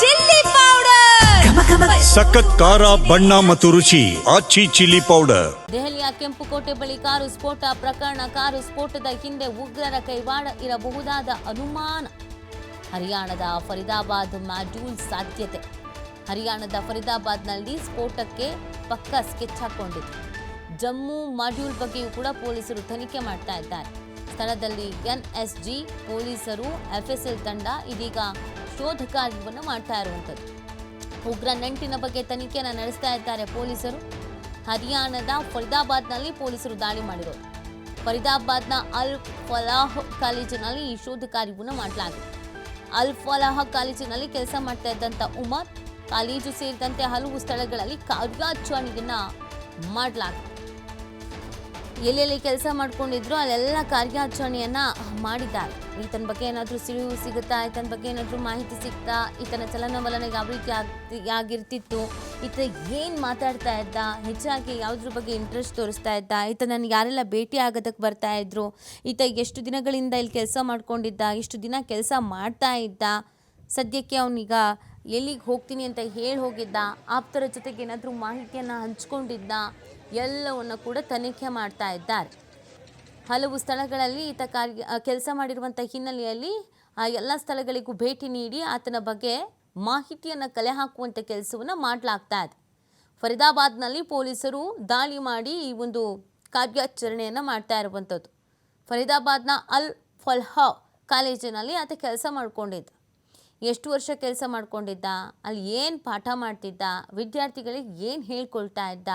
Chilli powder. ಸಖತ್ ಖಾರ ಬಣ್ಣ ಮತ್ತು ರುಚಿ ಆಚಿ ಚಿಲ್ಲಿ ಪೌಡರ್. ದೆಹಲಿಯ ಕೆಂಪುಕೋಟೆ ಬಳಿ ಕಾರು ಸ್ಫೋಟ ಪ್ರಕರಣ ಕಾರು ಸ್ಫೋಟದ ಹಿಂದೆ ಉಗ್ರರ ಕೈವಾಡ ಇರಬಹುದಾದ ಅನುಮಾನ. ಹರಿಯಾಣದ ಫರಿದಾಬಾದ್ ಮ್ಯಾಡ್ಯೂಲ್ ಸಾಧ್ಯತೆ. ಹರಿಯಾಣದ ಫರಿದಾಬಾದ್ನಲ್ಲಿ ಸ್ಫೋಟಕ್ಕೆ ಪಕ್ಕ ಸ್ಕೆಚ್ ಹಾಕೊಂಡಿದೆ. ಜಮ್ಮು ಮಾಡ್ಯೂಲ್ ಬಗ್ಗೆಯೂ ಕೂಡ ಪೊಲೀಸರು ತನಿಖೆ ಮಾಡ್ತಾ ಇದ್ದಾರೆ. ಸ್ಥಳದಲ್ಲಿ ಎನ್ಎಸ್ಜಿ ಪೊಲೀಸರು ಎಫ್ಎಸ್ಎಲ್ ತಂಡ ಇದೀಗ ಶೋಧ ಕಾರ್ಯವನ್ನು ಮಾಡ್ತಾ ಇರುವಂಥದ್ದು. ಉಗ್ರ ನಂಟಿನ ಬಗ್ಗೆ ತನಿಖೆಯನ್ನು ನಡೆಸ್ತಾ ಇದ್ದಾರೆ ಪೊಲೀಸರು. ಹರಿಯಾಣದ ಫರಿದಾಬಾದ್ನಲ್ಲಿ ಪೊಲೀಸರು ದಾಳಿ ಮಾಡಿರೋದು ಫರಿದಾಬಾದ್ನ ಅಲ್ ಫಲಾಹ್ ಕಾಲೇಜಿನಲ್ಲಿ ಈ ಶೋಧ ಕಾರ್ಯವನ್ನು ಮಾಡಲಾಗಿದೆ. ಅಲ್ ಫಲಾಹ್ ಕಾಲೇಜಿನಲ್ಲಿ ಕೆಲಸ ಮಾಡ್ತಾ ಇದ್ದಂಥ ಉಮರ್, ಕಾಲೇಜು ಸೇರಿದಂತೆ ಹಲವು ಸ್ಥಳಗಳಲ್ಲಿ ಕಾರ್ಯಾಚರಣೆಯನ್ನ ಮಾಡಲಾಗಿದೆ. ಎಲ್ಲೆಲ್ಲಿ ಕೆಲಸ ಮಾಡ್ಕೊಂಡಿದ್ರು ಅಲ್ಲೆಲ್ಲ ಕಾರ್ಯಾಚರಣೆಯನ್ನ ಮಾಡಿದ್ದಾರೆ. ಈತನ ಬಗ್ಗೆ ಏನಾದರೂ ಸಿಳಿವು ಸಿಗುತ್ತಾ? ಈತನ ಬಗ್ಗೆ ಏನಾದರೂ ಮಾಹಿತಿ ಸಿಗ್ತಾ? ಈತನ ಚಲನವಲನ ಯಾವ ರೀತಿ ಆಗ್ತಿ, ಆಗಿರ್ತಿತ್ತು? ಈತ ಏನು ಮಾತಾಡ್ತಾ ಇದ್ದ? ಹೆಚ್ಚಾಗಿ ಯಾವುದ್ರ ಬಗ್ಗೆ ಇಂಟ್ರೆಸ್ಟ್ ತೋರಿಸ್ತಾ ಇದ್ದ? ಈತ ನನಗೆ ಯಾರೆಲ್ಲ ಭೇಟಿ ಆಗೋದಕ್ಕೆ ಬರ್ತಾ ಇದ್ರು? ಈತ ಎಷ್ಟು ದಿನಗಳಿಂದ ಇಲ್ಲಿ ಕೆಲಸ ಮಾಡ್ಕೊಂಡಿದ್ದ? ಎಷ್ಟು ದಿನ ಕೆಲಸ ಮಾಡ್ತಾ ಇದ್ದ? ಸದ್ಯಕ್ಕೆ ಅವನೀಗ ಎಲ್ಲಿಗೆ ಹೋಗ್ತೀನಿ ಅಂತ ಹೇಳಿ ಹೋಗಿದ್ದ, ಆಪ್ತರ ಜೊತೆಗೆ ಏನಾದರೂ ಮಾಹಿತಿಯನ್ನು ಹಂಚ್ಕೊಂಡಿದ್ದ, ಎಲ್ಲವನ್ನು ಕೂಡ ತನಿಖೆ ಮಾಡ್ತಾ ಇದ್ದಾರೆ. ಹಲವು ಸ್ಥಳಗಳಲ್ಲಿ ಈತ ಕಾರ್ಯ ಕೆಲಸ ಮಾಡಿರುವಂಥ ಹಿನ್ನೆಲೆಯಲ್ಲಿ, ಆ, ಎಲ್ಲ ಸ್ಥಳಗಳಿಗೂ ಭೇಟಿ ನೀಡಿ ಆತನ ಬಗ್ಗೆ ಮಾಹಿತಿಯನ್ನು ಕಲೆ ಹಾಕುವಂಥ ಕೆಲಸವನ್ನು ಮಾಡಲಾಗ್ತಾ ಇದೆ. ಫರೀದಾಬಾದ್ನಲ್ಲಿ ಪೊಲೀಸರು ದಾಳಿ ಮಾಡಿ ಈ ಒಂದು ಕಾರ್ಯಾಚರಣೆಯನ್ನು ಮಾಡ್ತಾ ಇರುವಂಥದ್ದು ಫರೀದಾಬಾದ್ನ ಅಲ್ ಫಲ್ಹಾ ಕಾಲೇಜಿನಲ್ಲಿ ಆತ ಕೆಲಸ ಮಾಡ್ಕೊಂಡಿದ್ದ. ಎಷ್ಟು ವರ್ಷ ಕೆಲಸ ಮಾಡ್ಕೊಂಡಿದ್ದ, ಅಲ್ಲಿ ಏನು ಪಾಠ ಮಾಡ್ತಿದ್ದ, ವಿದ್ಯಾರ್ಥಿಗಳಿಗೆ ಏನು ಹೇಳ್ಕೊಳ್ತಾ ಇದ್ದ,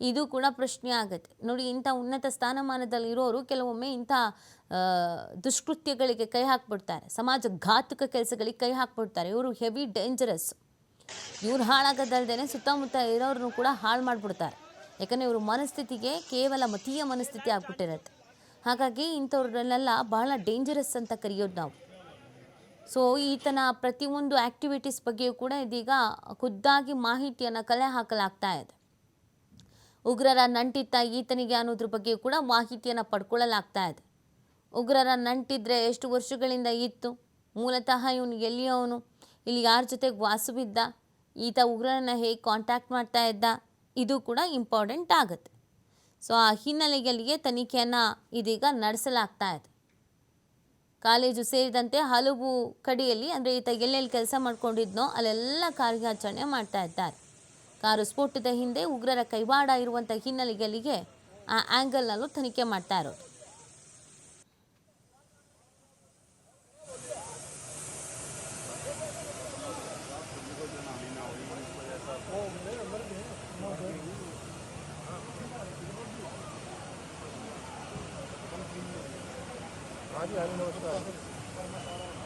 ಇದು ಕೂಡ ಪ್ರಶ್ನೆ ಆಗುತ್ತೆ. ನೋಡಿ, ಇಂಥ ಉನ್ನತ ಸ್ಥಾನಮಾನದಲ್ಲಿ ಇರೋರು ಕೆಲವೊಮ್ಮೆ ಇಂಥ ದುಷ್ಕೃತ್ಯಗಳಿಗೆ ಕೈ ಹಾಕ್ಬಿಡ್ತಾರೆ. ಸಮಾಜ ಘಾತಕ ಕೆಲಸಗಳಿಗೆ ಕೈ ಹಾಕ್ಬಿಡ್ತಾರೆ. ಇವರು ಹೆವಿ ಡೇಂಜರಸ್ ಇವ್ರು ಹಾಳಾಗೋದಲ್ದೇನೆ ಸುತ್ತಮುತ್ತ ಇರೋರನ್ನು ಕೂಡ ಹಾಳು ಮಾಡಿಬಿಡ್ತಾರೆ. ಯಾಕಂದರೆ ಇವ್ರ ಮನಸ್ಥಿತಿಗೆ ಕೇವಲ ಮತೀಯ ಮನಸ್ಥಿತಿ ಆಗ್ಬಿಟ್ಟಿರುತ್ತೆ. ಹಾಗಾಗಿ ಇಂಥವ್ರನ್ನೆಲ್ಲ ಬಹಳ ಡೇಂಜರಸ್ ಅಂತ ಕರೆಯೋದು ನಾವು. ಸೊ ಈತನ ಪ್ರತಿಯೊಂದು ಆ್ಯಕ್ಟಿವಿಟೀಸ್ ಬಗ್ಗೆಯೂ ಕೂಡ ಇದೀಗ ಖುದ್ದಾಗಿ ಮಾಹಿತಿಯನ್ನು ಕಲೆ ಹಾಕಲಾಗ್ತಾ ಇದೆ. ಉಗ್ರರ ನಂಟಿತ್ತ ಈತನಿಗೆ ಅನ್ನೋದ್ರ ಬಗ್ಗೆಯೂ ಕೂಡ ಮಾಹಿತಿಯನ್ನು ಪಡ್ಕೊಳ್ಳಲಾಗ್ತಾ ಇದೆ. ಉಗ್ರರ ನಂಟಿದ್ರೆ ಎಷ್ಟು ವರ್ಷಗಳಿಂದ ಇತ್ತು? ಮೂಲತಃ ಇವನು ಎಲ್ಲಿಯವನು? ಇಲ್ಲಿ ಯಾರ ಜೊತೆಗೆ ವಾಸವಿದ್ದ? ಈತ ಉಗ್ರರನ್ನ ಹೇಗೆ ಕಾಂಟ್ಯಾಕ್ಟ್ ಮಾಡ್ತಾ ಇದ್ದ? ಇದು ಕೂಡ ಇಂಪಾರ್ಟೆಂಟ್ ಆಗುತ್ತೆ. ಸೊ ಆ ಹಿನ್ನೆಲೆಯಲ್ಲಿಯೇ ತನಿಖೆಯನ್ನು ಇದೀಗ ನಡೆಸಲಾಗ್ತಾ ಇದೆ. ಕಾಲೇಜು ಸೇರಿದಂತೆ ಹಲವು ಕಡೆಯಲ್ಲಿ ಅಂದರೆ ಈತ ಎಲ್ಲೆಲ್ಲಿ ಕೆಲಸ ಮಾಡ್ಕೊಂಡಿದ್ನೋ ಅಲ್ಲೆಲ್ಲ ಕಾರ್ಯಾಚರಣೆ ಮಾಡ್ತಾ ಇದ್ದಾರೆ. ಕಾರು ಸ್ಫೋಟದ ಹಿಂದೆ ಉಗ್ರರ ಕೈವಾಡ ಇರುವಂಥ ಹಿನ್ನೆಲೆಗಳಿಗೆ ಆ ಆ್ಯಂಗಲ್ನಲ್ಲೂ ತನಿಖೆ ಮಾಡ್ತಾ हाँ जी हाँ जी नमस्कार